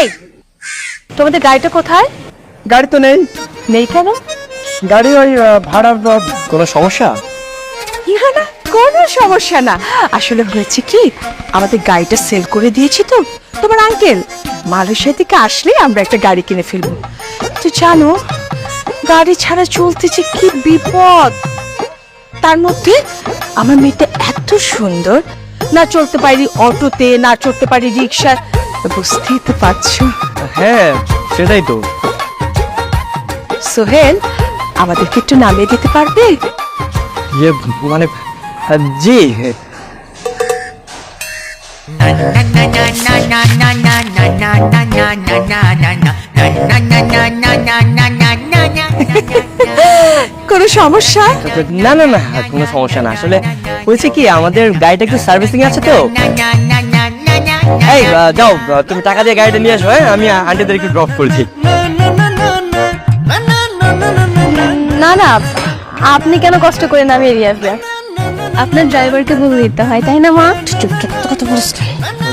এই তোমাদের গাড়িটা কোথায়? গাড়ি তো নেই। নেই কেন? গাড়ি ওই ভাড়া কোনো সমস্যা? না না কোনো সমস্যা না। আসলে হয়েছে কি আমাদের গাড়িটা সেল করে দিয়েছি তো তোমার আঙ্কেল। মালয়েশিয়া থেকে আসলে আমরা একটা গাড়ি কিনে ফেলব। তো জানো গাড়ি ছাড়া চলতে যে কি বিপদ। তার মধ্যে আমার মেয়েটা এত সুন্দর না চলতে পারি অটোতে না চলতে পারি রিক্সা বুঝতেই তো পারছ হ্যাঁ সেটাই তো। সোহেল আমাদেরকে একটু নামিয়ে দিতে পারবে? ইয়ে মানে জি। কোনো সমস্যা? না না না কোনো সমস্যা না। আসলে হয়েছে কি আমাদের গাড়িটা একটু সার্ভিসিং আছে তো? এই যাও তুমি টাকা দিয়ে গাড়িটা নিয়ে আসো হ্যাঁ? আমি আন্টিদের একটু ড্রপ করছি না না আপনি কেন কষ্ট করে নামিয়ে দিয়ে আসবেন আপনার ড্রাইভারকে বলে দিতে হয় তাই না মা?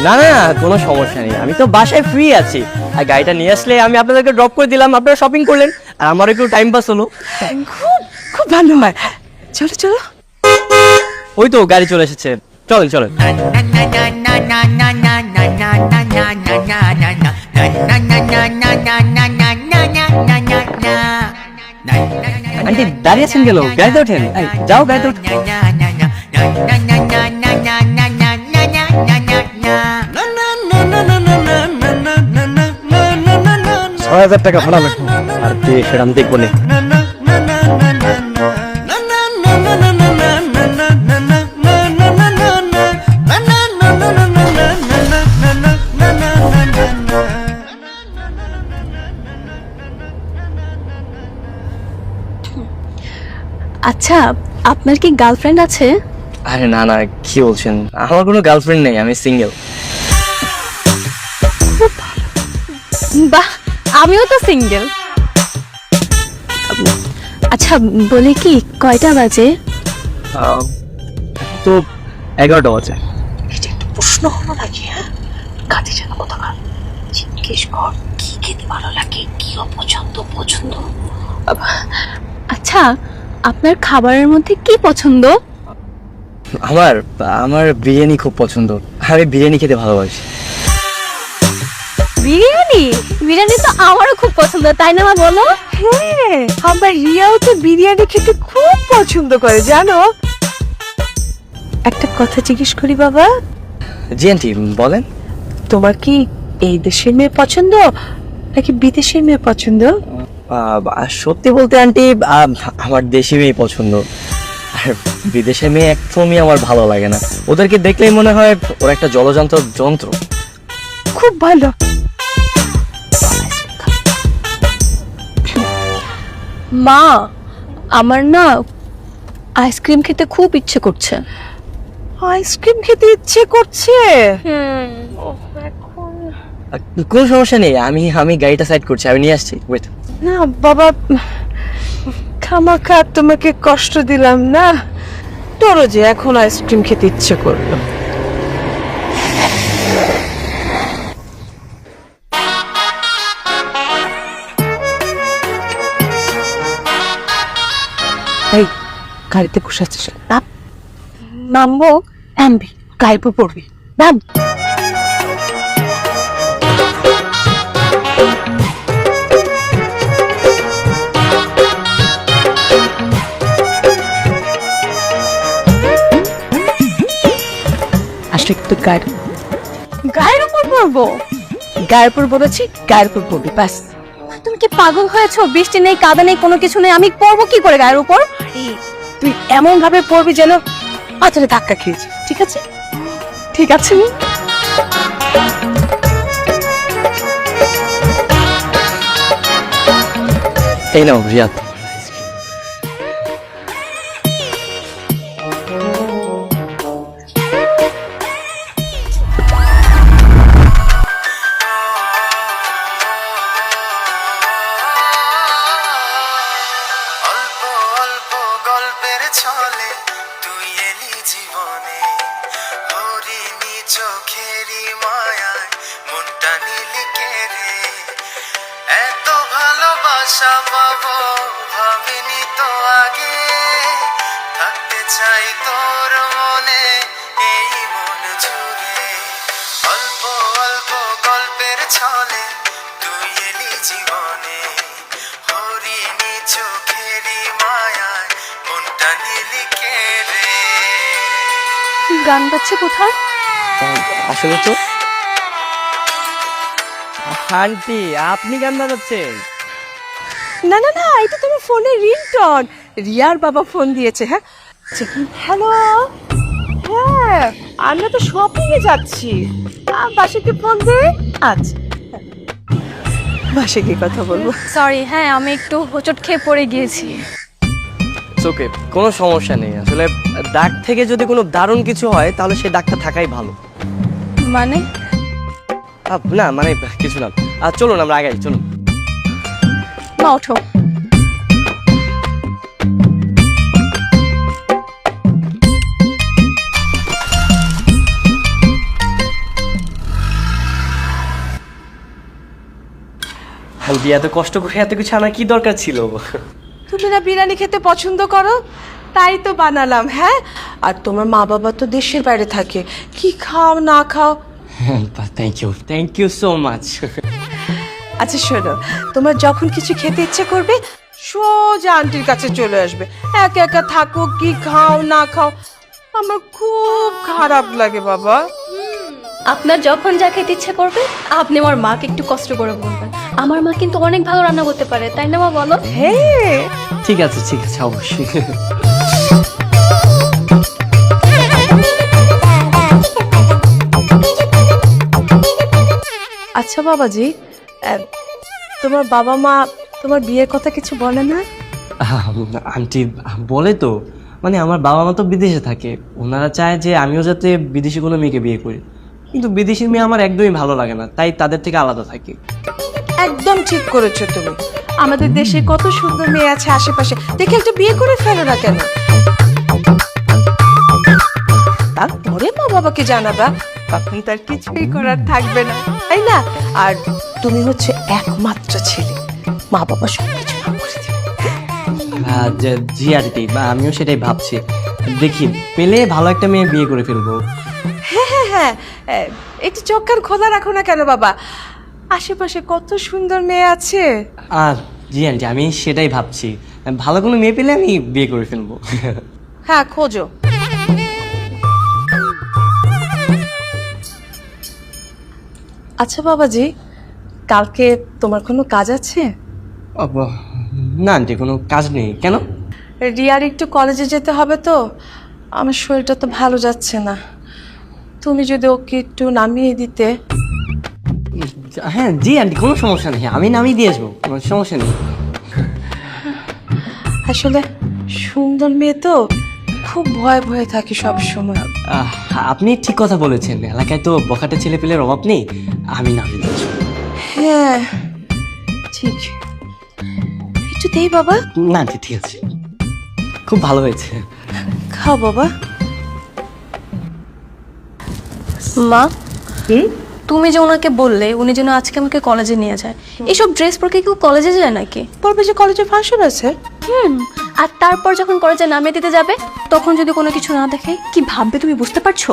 না। না, কোনো সমস্যা নেই। আমি তো বাসায় ফ্রি আছি। আর গাড়িটা নিয়ে আসলে আমি আপনাদেরকে ড্রপ করে দিলাম। আপনারা শপিং করলেন। আর আমার একটু টাইম পাস হলো। খুব খুব ভালো হয় চলো চলো। ওই তো গাড়ি চলে এসেছে। চলেন চলেন। আন্টি দাঁড়িয়ে আছেন গেল গাড়িতে ওঠেন। যাও গাড়িতে ওঠেন ছয় হাজার টাকা ভাড়া লাগবে। আর দিয়ে সেরাম দেখব না। আচ্ছা আপনার কি গার্লফ্রেন্ড আছে? আরে না না কি বলছেন? আমার কোনো গার্লফ্রেন্ড নেই আমি সিঙ্গেল। বাহ আমিও তো সিঙ্গেল। আচ্ছা বলে কি কয়টা বাজে? তো এগারোটা বাজে। এটা একটু প্রশ্ন হলো নাকি হ্যাঁ? কাজে যেন কোথাকার। জিজ্ঞেস কর কি খেতে ভালো লাগে কি অপছন্দ পছন্দ? আচ্ছা আপনার খাবারের মধ্যে কি পছন্দ? আমার আমার বিরিয়ানি খুব পছন্দ। আমি বিরিয়ানি খেতে ভালোবাসি। বিরিয়ানি? বিরিয়ানি তো আমারও খুব পছন্দ তাই না মা বলো? হ্যাঁ আমার রিয়াও তো বিরিয়ানি খেতে খুব পছন্দ করে জানো? একটা কথা জিজ্ঞেস করি বাবা। জি আন্টি বলেন। তোমার কি এই দেশের মেয়ে পছন্দ নাকি বিদেশের মেয়ে পছন্দ? সত্যি বলতে আন্টি আহ, আমার দেশি মেয়ে পছন্দ। আর বিদেশে মেয়ে একদমই আমার ভালো লাগে না। ওদেরকে দেখলেই মনে হয় ওরা একটা জলযন্ত্র যন্ত্র। খুব ভালো। মা আমার না আইসক্রিম খেতে খুব ইচ্ছে করছে। আইসক্রিম খেতে ইচ্ছে করছে? কোনো সমস্যা নেই আমি আমি গাড়িটা সাইড করছি আমি নিয়ে আসছি ওয়েট না বাবা খামাখা তোমাকে কষ্ট দিলাম না? তোরও যে এখন আইসক্রিম খেতে ইচ্ছে করল। এই গাড়িতে বসে আছিস নাম? নামবো? নামবি গায়ের উপর পড়বি। নাম? আসলে কিন্তু গায়ের গায়ের উপর পড়ব গায়ের উপর বলেছি গায়ের উপর পড়বি ব্যাস। তুমি কি পাগল হয়েছো? বৃষ্টি নেই কাদা নেই কোনো কিছু নেই আমি পড়ব কি করে গায়ের উপর? তুই এমন ভাবে পড়বি যেন পাথরে ধাক্কা খেয়েছি ঠিক আছে? ঠিক আছে এই নাও রিয়াদ। আশা পাবো ভাবিনি তো আগে থাকতে চাই তোর মনে এই মন জুড়ে। অল্প অল্প গল্পের ছলে তুই এলি জীবনে। হরিণী চোখেরই মায়ায় মনটা নিলি রে? গান বাজছে কোথায়? আসলে তো আন্টি আপনি গান বাজাচ্ছেন? না না না এটা তোমার ফোনের রিংটন। রিয়ার বাবা ফোন দিয়েছে হ্যাঁ? হ্যালো হ্যাঁ আমরা তো শপিং এ যাচ্ছি। বাসাকে ফোন দে। আচ্ছা বাসে গিয়ে কথা বলব। সরি হ্যাঁ আমি একটু হোঁচট খেয়ে পড়ে গিয়েছি। ওকে কোনো সমস্যা নেই। আসলে ডাক থেকে যদি কোনো দারুণ কিছু হয় তাহলে সেই ডাকটা থাকাই ভালো। মানে? না মানে কিছু না। আর চলুন আমরা আগাই চলুন। মা ওঠো এত কষ্ট করে এত কিছু আনার কি দরকার ছিল? তুমি না বিরিয়ানি খেতে পছন্দ করো তাই তো বানালাম হ্যাঁ? আর তোমার মা বাবা তো দেশের বাইরে থাকে কি খাও না খাও? Thank you thank you so much আচ্ছা শোনো তোমার যখন কিছু খেতে ইচ্ছে করবে সোজা আন্টির কাছে চলে আসবে। একা একা থাকো কি খাও না খাও আমার খুব খারাপ লাগে বাবা। আপনার যখন যা খেতে ইচ্ছে করবে আপনি আমার মাকে একটু কষ্ট করে বলবেন। আমার মা কিন্তু অনেক ভালো রান্না করতে পারে তাই না মা বলো? হ্যাঁ। ঠিক আছে ঠিক আছে অবশ্যই। আচ্ছা বাবাজি তোমার বাবা মা তোমার বিয়ের কথা কিছু বলে না? আন্টি বলে তো। মানে আমার বাবা মা তো বিদেশে থাকে। ওনারা চায় যে আমিও যাতে বিদেশি কোনো মেয়েকে বিয়ে করি। কিন্তু বিদেশি মেয়ে আমার একদমই ভালো লাগে না তাই তাদের থেকে আলাদা থাকি। একদম ঠিক করেছ তুমি। আমাদের দেশে কত সুন্দর মেয়ে আছে আশেপাশে। দেখে একটা বিয়ে করে ফেলো না কেন? তারপরে মা বাবাকে জানাবা। তখন তার কিছুই করার থাকবে না তাই না? আর তুমি হচ্ছে একমাত্র ছেলে। মা বাবা সব কিছু মাফ করে দিবে। জি আন্টি বা আমিও সেটাই ভাবছি। দেখি পেলে ভালো একটা মেয়ে বিয়ে করে ফেলব। হ্যাঁ হ্যাঁ হ্যাঁ। একটু চোখ কান খোলা রাখো না কেন বাবা? আশেপাশে কত সুন্দর মেয়ে আছে। আর জি আন্টি আমি সেটাই ভাবছি। ভালো কোনো মেয়ে পেলে আমি বিয়ে করে ফেলব। হ্যাঁ খোঁজো। আচ্ছা বাবাজি কালকে তোমার কোনো কাজ আছে? আব্বা, না আন্টি কোনো কাজ নেই। কেন? রিয়ার একটু কলেজে যেতে হবে তো। আমার শরীরটা তো ভালো যাচ্ছে না। তুমি যদি ওকে একটু নামিয়ে দিতে। হ্যাঁ জি আন্টি কোনো সমস্যা নেই। আমি নামিয়ে দিয়ে আসব কোনো সমস্যা নেই। আসলে সুন্দর মেয়ে তো খুব ভয়ে ভয়ে থাকি সব সময়। আহ, আপনি ঠিক কথা বলেছেন। এলাকায় তো বখাটে ছেলে পেলের অভাব নেই। আমি নামিয়ে হ্যাঁ। ঠিক। একটু দেই বাবা। না আন্টি ঠিক আছে। খুব ভালো হয়েছে। খাও বাবা। মা তুমি যে ওনাকে বললে উনি যেন আজকে আমাকে কলেজে নিয়ে যায়। এইসব ড্রেস পরে কেউ কলেজে যায় নাকি? বলবে যে কলেজে ফাংশন আছে। হুম আর তারপর যখন কলেজে নামিয়ে দিতে যাবে তখন যদি কোনো কিছু না দেখে কি ভাববে তুমি বুঝতে পারছ?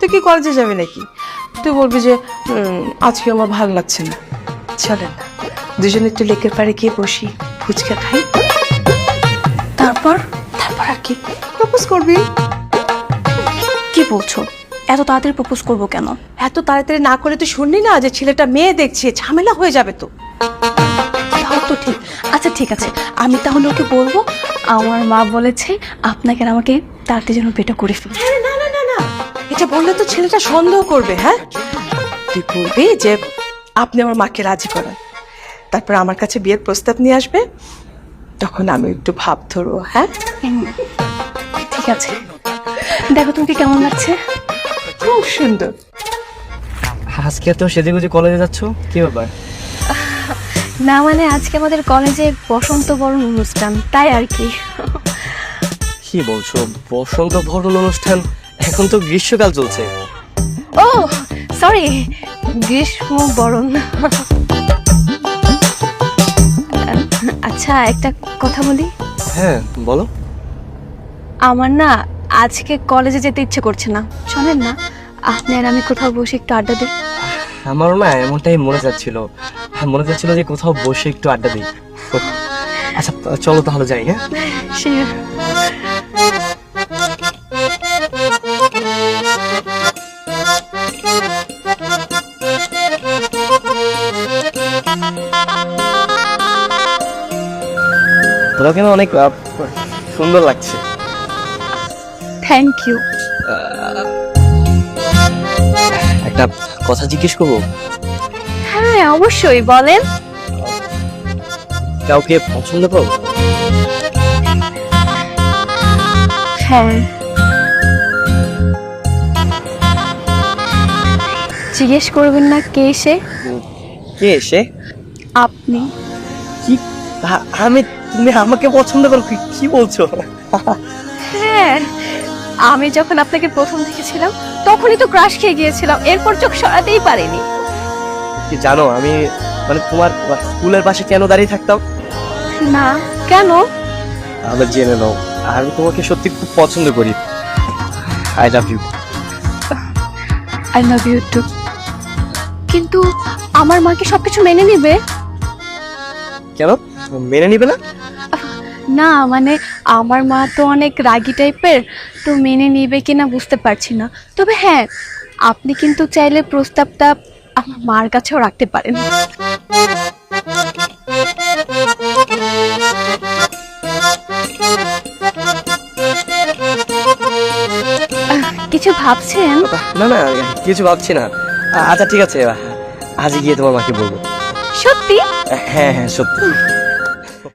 তুই কি কলেজে যাবে নাকি? তুই বলবি যে আজকে আমার ভালো লাগছে না। চলেন না দুজনে একটু লেকের পাড়ে গিয়ে বসি ফুচকা খাই। তারপর? তারপর আর কি? প্রপোজ করবি। কি বলছো? এত তাড়াতাড়ি প্রপোজ করব কেন? এত তাড়াতাড়ি না করে তুই শুনলি না যে ছেলেটা মেয়ে দেখছে? ঝামেলা হয়ে যাবে তো। তাও তো ঠিক। আচ্ছা ঠিক আছে। আমি তাহলে ওকে বলব আমার মা বলেছে আপনাকে আর আমাকে তাড়াতাড়ি যেন বেটা করে ফেলি আরে না না না না এটা বললে তো ছেলেটা সন্দেহ করবে হ্যাঁ? তুই বলবি যে আপনি আমার মাকে রাজি করান। তারপর আমার কাছে বিয়ের প্রস্তাব নিয়ে আসবে। তখন আমি একটু ভাব ধরবো হ্যাঁ? ঠিক আছে। দেখো তোমাকে কেমন লাগছে? খুব সুন্দর। আজকে তো সেদিন যে কলেজে যাচ্ছ? কি ব্যাপার? না মানে আজকে আমাদের কলেজে বসন্ত বরণ অনুষ্ঠান তাই আর কি। কি বলছো? বসন্ত ভরণ অনুষ্ঠান? এখন তো গ্রীষ্মকাল চলছে। ও সরি গ্রীষ্ম বরণ আচ্ছা একটা কথা বলি? হ্যাঁ বলো। আমার না আজকে কলেজে যেতে ইচ্ছে করছে না। শোনেন না আপনি আর আমি কোথাও বসে একটু আড্ডা দিই। আমারও না এমনটাই মনে যাচ্ছিল। হ্যাঁ মনে যাচ্ছিল যে কোথাও বসে একটু আড্ডা দিই। আচ্ছা চলো তাহলে যাই হ্যাঁ? তোরা কেন অনেক সুন্দর লাগছে। থ্যাংক ইউ একটা কথা জিজ্ঞেস করব? হ্যাঁ অবশ্যই বলেন। কাউকে পছন্দ করো হ্যাঁ। জিজ্ঞেস করবেন না কে এসে কে এসে আপনি। কি? আমি তুমি আমাকে পছন্দ করো কি- কি বলছো? হ্যাঁ আমি যখন আপনাকে প্রথম দেখেছিলাম তখনই তো ক্রাশ খেয়ে গিয়েছিলাম এরপর চোখ সরাতেই পারিনি। কি জানো আমি মানে তোমার স্কুলের পাশে কেন দাঁড়িয়ে থাকতাম? না কেন? তাহলে জেনে নাও আমি তোমাকে সত্যি খুব পছন্দ করি। I love you I love you too কিন্তু আমার মা কি সবকিছু মেনে নেবে? কেন? মেনে নিবে না? না মানে আমার মা তো অনেক রাগি টাইপের তো মেনে নিবে কিনা বুঝতে পারছি না। তবে হ্যাঁ আপনি কিন্তু চাইলে প্রস্তাবটা আমার মার কাছেও রাখতে পারেন। কিছু ভাবছেন? না না কিছু ভাবছি না। আচ্ছা ঠিক আছে আজই গিয়ে তোমার মাকে বলব। সত্যি? হ্যাঁ হ্যাঁ সত্যি।